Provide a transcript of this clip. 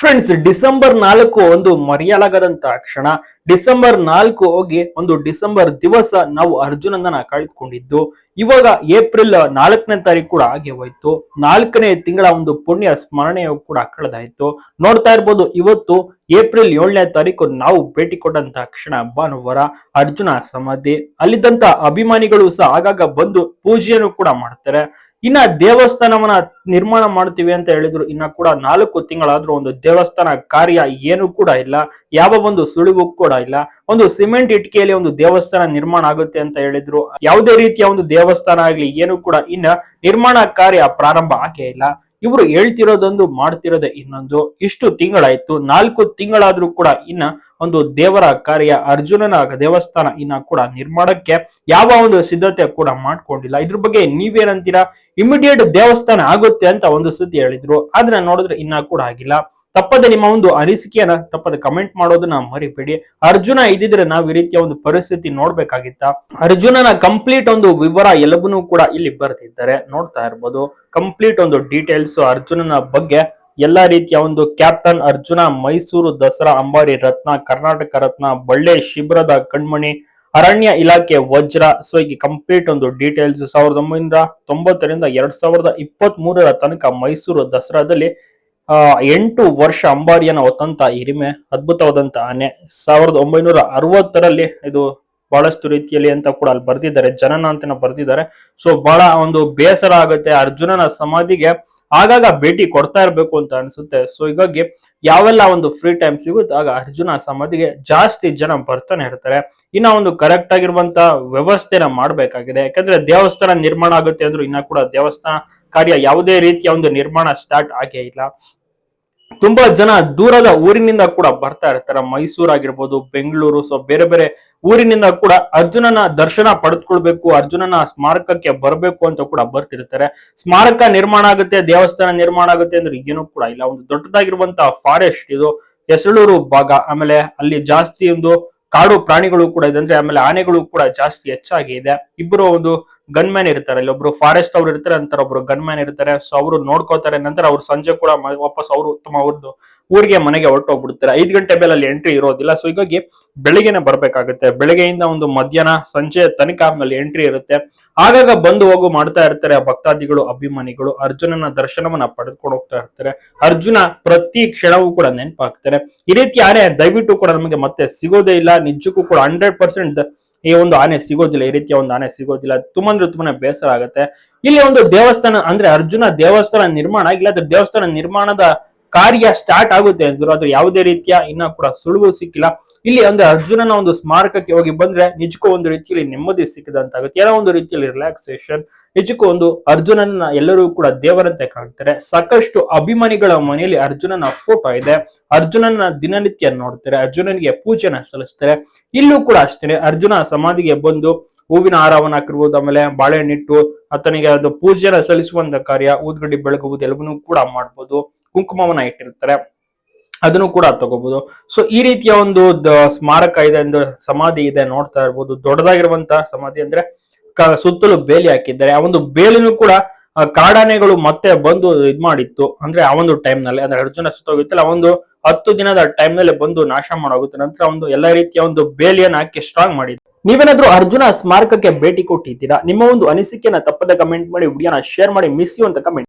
Friends December ನಾಲ್ಕು ಒಂದು ಮರೆಯಲಾಗದಂತ ಕ್ಷಣ. ಡಿಸೆಂಬರ್ ನಾಲ್ಕು ಹೋಗಿ ಒಂದು ಡಿಸೆಂಬರ್ ದಿವಸ ನಾವು ಅರ್ಜುನಂದನ ಕಳೆದುಕೊಂಡಿದ್ದು ಇವಾಗ ಏಪ್ರಿಲ್ ನಾಲ್ಕನೇ ತಾರೀಕು ಕೂಡ ಹಾಗೆ ಹೋಯ್ತು. ನಾಲ್ಕನೇ ತಿಂಗಳ ಒಂದು ಪುಣ್ಯ ಸ್ಮರಣೆಯು ಕೂಡ ಕಳೆದಾಯ್ತು. ನೋಡ್ತಾ ಇರ್ಬೋದು, ಇವತ್ತು ಏಪ್ರಿಲ್ ಏಳನೇ ತಾರೀಕು ನಾವು ಭೇಟಿ ಕೊಟ್ಟಂತ ಕ್ಷಣ ಭಾನುವಾರ ಅರ್ಜುನ ಸಮಾಧಿ. ಅಲ್ಲಿದ್ದಂತ ಅಭಿಮಾನಿಗಳು ಸಹ ಆಗಾಗ ಬಂದು ಪೂಜೆಯನ್ನು ಕೂಡ ಮಾಡ್ತಾರೆ. ಇನ್ನ ದೇವಸ್ಥಾನವನ್ನ ನಿರ್ಮಾಣ ಮಾಡ್ತೀವಿ ಅಂತ ಹೇಳಿದ್ರು. ಇನ್ನ ಕೂಡ ನಾಲ್ಕು ತಿಂಗಳಾದ್ರೂ ಒಂದು ದೇವಸ್ಥಾನ ಕಾರ್ಯ ಏನು ಕೂಡ ಇಲ್ಲ. ಯಾವ ಒಂದು ಸುಳಿವು ಕೂಡ ಇಲ್ಲ. ಒಂದು ಸಿಮೆಂಟ್ ಇಟ್ಕೆಯಲ್ಲಿ ಒಂದು ದೇವಸ್ಥಾನ ನಿರ್ಮಾಣ ಆಗುತ್ತೆ ಅಂತ ಹೇಳಿದ್ರು. ಯಾವುದೇ ರೀತಿಯ ಒಂದು ದೇವಸ್ಥಾನ ಆಗ್ಲಿ ಏನು ಕೂಡ ಇನ್ನ ನಿರ್ಮಾಣ ಕಾರ್ಯ ಪ್ರಾರಂಭ ಆಗೇ ಇಲ್ಲ. ಇವರು ಹೇಳ್ತಿರೋದೊಂದು ಮಾಡ್ತಿರೋದೇ ಇನ್ನೊಂದು. ಇಷ್ಟು ತಿಂಗಳಾಯ್ತು. ನಾಲ್ಕು ತಿಂಗಳಾದ್ರೂ ಕೂಡ ಇನ್ನ ಒಂದು ದೇವರ ಕಾರ್ಯ, ಅರ್ಜುನನ ದೇವಸ್ಥಾನ ಇನ್ನ ಕೂಡ ನಿರ್ಮಾಣಕ್ಕೆ ಯಾವ ಒಂದು ಸಿದ್ಧತೆ ಕೂಡ ಮಾಡ್ಕೊಂಡಿಲ್ಲ. ಇದ್ರ ಬಗ್ಗೆ ನೀವೇನಂತೀರಾ? ಇಮಿಡಿಯೇಟ್ ದೇವಸ್ಥಾನ ಆಗುತ್ತೆ ಅಂತ ಒಂದು ಸುದ್ದಿ ಹೇಳಿದ್ರು. ಆದ್ರೆ ನೋಡಿದ್ರೆ ಇನ್ನ ಕೂಡ ಆಗಿಲ್ಲ. ತಪ್ಪದೆ ನಿಮ್ಮ ಒಂದು ಅನಿಸಿಕೆಯನ್ನ, ತಪ್ಪದೆ ಕಮೆಂಟ್ ಮಾಡೋದನ್ನ ಮರಿಬೇಡಿ. ಅರ್ಜುನ ಇದ್ದಿದ್ರೆ ನಾವ್ ಈ ರೀತಿಯ ಒಂದು ಪರಿಸ್ಥಿತಿ ನೋಡ್ಬೇಕಾಗಿತ್ತ. ಅರ್ಜುನನ ಕಂಪ್ಲೀಟ್ ಒಂದು ವಿವರ ಎಲ್ಲವನ್ನೂ ಕೂಡ ಇಲ್ಲಿ ಬರ್ತಿದ್ದಾರೆ ನೋಡ್ತಾ ಇರ್ಬೋದು. ಕಂಪ್ಲೀಟ್ ಒಂದು ಡೀಟೇಲ್ಸ್ ಅರ್ಜುನನ ಬಗ್ಗೆ. ಎಲ್ಲಾ ರೀತಿಯ ಒಂದು ಕ್ಯಾಪ್ಟನ್ ಅರ್ಜುನ, ಮೈಸೂರು ದಸರಾ, ಅಂಬಾರಿ ರತ್ನ, ಕರ್ನಾಟಕ ರತ್ನ, ಬಳ್ಳೆ, ಶಿಬಿರದ ಕಣ್ಮಣಿ, ಅರಣ್ಯ ಇಲಾಖೆ ವಜ್ರ. ಸೊ ಈಗ ಕಂಪ್ಲೀಟ್ ಒಂದು ಡೀಟೇಲ್ಸ್ ಸಾವಿರದ ಒಂಬೈನೂರ ತೊಂಬತ್ತರಿಂದ ಎರಡ್ ಸಾವಿರದ ಇಪ್ಪತ್ತ್ ಮೂರರ ತನಕ ಮೈಸೂರು ದಸರಾದಲ್ಲಿ ಎಂಟು ವರ್ಷ ಅಂಬಾರಿಯನ್ನು ಹೊತ್ತಂತ ಹಿರಿಮೆ, ಅದ್ಭುತವಾದಂತ ಆನೆ. ಸಾವಿರದ ಒಂಬೈನೂರ ಅರವತ್ತರಲ್ಲಿ ಇದು ಬಹಳಷ್ಟು ರೀತಿಯಲ್ಲಿ ಅಂತ ಕೂಡ ಅಲ್ಲಿ ಬರ್ದಿದ್ದಾರೆ, ಜನನ ಅಂತ ಬರ್ದಿದ್ದಾರೆ. ಸೊ ಬಹಳ ಒಂದು ಬೇಸರ ಆಗುತ್ತೆ, ಅರ್ಜುನನ ಸಮಾಧಿಗೆ ಆಗಾಗ ಭೇಟಿ ಕೊಡ್ತಾ ಇರ್ಬೇಕು ಅಂತ ಅನ್ಸುತ್ತೆ. ಸೊ ಹೀಗಾಗಿ ಯಾವೆಲ್ಲ ಒಂದು ಫ್ರೀ ಟೈಮ್ ಸಿಗುತ್ತೆ, ಆಗ ಅರ್ಜುನ ಸಮಾಧಿಗೆ ಜಾಸ್ತಿ ಜನ ಬರ್ತಾನೆ ಇರ್ತಾರೆ. ಇನ್ನ ಒಂದು ಕರೆಕ್ಟ್ ಆಗಿರುವಂತ ವ್ಯವಸ್ಥೆನ ಮಾಡ್ಬೇಕಾಗಿದೆ. ಯಾಕಂದ್ರೆ ದೇವಸ್ಥಾನ ನಿರ್ಮಾಣ ಆಗುತ್ತೆ ಅಂದ್ರೂ ಇನ್ನ ಕೂಡ ದೇವಸ್ಥಾನ ಕಾರ್ಯ ಯಾವುದೇ ರೀತಿಯ ಒಂದು ನಿರ್ಮಾಣ ಸ್ಟಾರ್ಟ್ ಆಗೇ ಇಲ್ಲ. ತುಂಬಾ ಜನ ದೂರದ ಊರಿನಿಂದ ಕೂಡ ಬರ್ತಾ ಇರ್ತಾರೆ. ಮೈಸೂರು ಆಗಿರ್ಬೋದು, ಬೆಂಗಳೂರು ಸೊ ಬೇರೆ ಬೇರೆ ಊರಿನಿಂದ ಕೂಡ ಅರ್ಜುನನ ದರ್ಶನ ಪಡೆದುಕೊಳ್ಬೇಕು, ಅರ್ಜುನನ ಸ್ಮಾರಕಕ್ಕೆ ಬರಬೇಕು ಅಂತ ಕೂಡ ಬರ್ತಿರ್ತಾರೆ. ಸ್ಮಾರಕ ನಿರ್ಮಾಣ ಆಗುತ್ತೆ, ದೇವಸ್ಥಾನ ನಿರ್ಮಾಣ ಆಗುತ್ತೆ ಅಂದ್ರೆ ಏನೂ ಕೂಡ ಇಲ್ಲ. ಒಂದು ದೊಡ್ಡದಾಗಿರುವಂತಹ ಫಾರೆಸ್ಟ್ ಇದು, ಹೆಸಳೂರು ಭಾಗ. ಆಮೇಲೆ ಅಲ್ಲಿ ಜಾಸ್ತಿ ಒಂದು ಕಾಡು ಪ್ರಾಣಿಗಳು ಕೂಡ ಇದೆ ಅಂದ್ರೆ ಆಮೇಲೆ ಆನೆಗಳು ಕೂಡ ಜಾಸ್ತಿ ಹೆಚ್ಚಾಗಿ ಇದೆ. ಇಬ್ಬರು ಒಂದು ಗನ್ ಮ್ಯಾನ್ ಇರ್ತಾರೆ ಇಲ್ಲಿ ಒಬ್ರು ಫಾರೆಸ್ಟ್ ಅವ್ರು ಇರ್ತಾರೆ ಅಂತಾರೆ ಒಬ್ರು ಗನ್ ಮ್ಯಾನ್ ಇರ್ತಾರೆ. ಸೊ ಅವರು ನೋಡ್ಕೋತಾರೆ ನಂತರ ಅವ್ರು ಸಂಜೆ ಕೂಡ ವಾಪಸ್ ಅವರು, ತಮ್ಮ ಅವ್ರದ್ದು ಊರಿಗೆ ಮನೆಗೆ ಹೊರಟೋಗ್ಬಿಡ್ತಾರೆ? ಐದು ಗಂಟೆ ಮೇಲೆ ಅಲ್ಲಿ ಎಂಟ್ರಿ ಇರೋದಿಲ್ಲ. ಸೊ ಹೀಗಾಗಿ ಬೆಳಿಗ್ಗೆನೆ ಬರಬೇಕಾಗುತ್ತೆ. ಬೆಳಿಗ್ಗೆಯಿಂದ ಒಂದು ಮಧ್ಯಾಹ್ನ, ಸಂಜೆ ತನಕ ಆದ್ಮೇಲೆ ಎಂಟ್ರಿ ಇರುತ್ತೆ. ಆಗಾಗ ಬಂದು ಹೋಗು ಮಾಡ್ತಾ ಇರ್ತಾರೆ ಆ ಭಕ್ತಾದಿಗಳು, ಅಭಿಮಾನಿಗಳು. ಅರ್ಜುನನ ದರ್ಶನವನ್ನ ಪಡೆದುಕೊಂಡು ಹೋಗ್ತಾ ಇರ್ತಾರೆ. ಅರ್ಜುನ ಪ್ರತಿ ಕ್ಷಣವೂ ಕೂಡ ನೆನಪಾಗ್ತಾರೆ. ಈ ರೀತಿ ಆನೆ ದಯವಿಟ್ಟು ಕೂಡ ನಮಗೆ ಮತ್ತೆ ಸಿಗೋದೇ ಇಲ್ಲ. ನಿಜಕ್ಕೂ ಕೂಡ ಹಂಡ್ರೆಡ್ ಪರ್ಸೆಂಟ್ ಈ ಒಂದು ಆನೆ ಸಿಗೋದಿಲ್ಲ. ಈ ರೀತಿಯ ಒಂದು ಆನೆ ಸಿಗೋದಿಲ್ಲ. ತುಂಬಾ ಅಂದ್ರೆ ಬೇಸರ ಆಗುತ್ತೆ. ಇಲ್ಲಿ ಒಂದು ದೇವಸ್ಥಾನ ಅಂದ್ರೆ ಅರ್ಜುನ ದೇವಸ್ಥಾನ ನಿರ್ಮಾಣ ಇಲ್ಲ ಅದ್ರ ದೇವಸ್ಥಾನ ನಿರ್ಮಾಣದ ಕಾರ್ಯ ಸ್ಟಾರ್ಟ್ ಆಗುತ್ತೆ ಅಂದ್ರು ಅದ್ರ ಯಾವುದೇ ರೀತಿಯ ಇನ್ನ ಕೂಡ ಸುಳಿವು ಸಿಕ್ಕಿಲ್ಲ. ಇಲ್ಲಿ ಅಂದ್ರೆ ಅರ್ಜುನನ ಒಂದು ಸ್ಮಾರಕಕ್ಕೆ ಹೋಗಿ ಬಂದ್ರೆ ನಿಜಕ್ಕೂ ಒಂದು ರೀತಿಯಲ್ಲಿ ನೆಮ್ಮದಿ ಸಿಕ್ಕಿದಂತಾಗುತ್ತೆ. ಏನೋ ಒಂದು ರೀತಿಯಲ್ಲಿ ರಿಲ್ಯಾಕ್ಸೇಷನ್ ನಿಜಕ್ಕೂ ಒಂದು ಅರ್ಜುನನ ಎಲ್ಲರೂ ಕೂಡ ದೇವರಂತೆ ಕಾಣ್ತಾರೆ. ಸಾಕಷ್ಟು ಅಭಿಮಾನಿಗಳ ಮನೆಯಲ್ಲಿ ಅರ್ಜುನನ ಫೋಟೋ ಇದೆ. ಅರ್ಜುನನ ದಿನನಿತ್ಯ ನೋಡ್ತಾರೆ. ಅರ್ಜುನನಿಗೆ ಪೂಜೆನ ಸಲ್ಲಿಸ್ತಾರೆ. ಇಲ್ಲೂ ಕೂಡ ಅಷ್ಟೇ ಅರ್ಜುನ ಸಮಾಧಿಗೆ ಬಂದು ಹೂವಿನ ಹಾರವನ್ನು ಹಾಕಿರ್ಬೋದು, ಆಮೇಲೆ ಬಾಳೆಹಣ್ಣಿಟ್ಟು ಆತನಿಗೆ ಅದು ಪೂಜೆನ ಸಲ್ಲಿಸುವಂತ ಕಾರ್ಯ, ಊದ್ಗಡ್ಡಿ ಬೆಳಗುವುದು ಎಲ್ಲವನ್ನೂ ಕೂಡ ಮಾಡ್ಬೋದು. ಕುಂಕುಮವನ್ನ ಇಟ್ಟಿರ್ತಾರೆ. ಅದನ್ನು ಕೂಡ ತಗೋಬಹುದು ಸೊ ಈ ರೀತಿಯ ಒಂದು ಸ್ಮಾರಕ ಇದೆ ಒಂದು ಸಮಾಧಿ ಇದೆ ನೋಡ್ತಾ ಇರ್ಬೋದು. ದೊಡ್ಡದಾಗಿರುವಂತಹ ಸಮಾಧಿ ಅಂದ್ರೆ ಸುತ್ತಲೂ ಬೇಲಿ ಹಾಕಿದ್ದಾರೆ. ಆ ಒಂದು ಬೇಲಿನೂ ಕೂಡ ಕಾಡಾನೆಗಳು ಮತ್ತೆ ಬಂದು ಇದ್ ಮಾಡಿತ್ತು. ಅಂದ್ರೆ ಆ ಒಂದು ಟೈಮ್ನಲ್ಲಿ, ಅಂದ್ರೆ ಅರ್ಜುನ ಸುತ್ತೋಗಿತ್ತಲ್ಲ, ಆ ಒಂದು ಹತ್ತು ದಿನದ ಟೈಮ್ನಲ್ಲಿ ಬಂದು ನಾಶ ಮಾಡೋಗುತ್ತೆ. ನಂತರ ಒಂದು ಎಲ್ಲಾ ರೀತಿಯ ಒಂದು ಬೇಲಿಯನ್ನು ಹಾಕಿ ಸ್ಟ್ರಾಂಗ್ ಮಾಡಿದ್ರು. ನೀವೇನಾದ್ರೂ ಅರ್ಜುನ ಸ್ಮಾರಕಕ್ಕೆ ಭೇಟಿ ಕೊಟ್ಟಿದ್ದೀರಾ? ನಿಮ್ಮ ಒಂದು ಅನಿಸಿಕೆನ ತಪ್ಪದ ಕಮೆಂಟ್ ಮಾಡಿ, ವಿಡಿಯೋನ ಶೇರ್ ಮಾಡಿ ಮಿಸ್ ಯು ಅಂತ ಕಮೆಂಟ್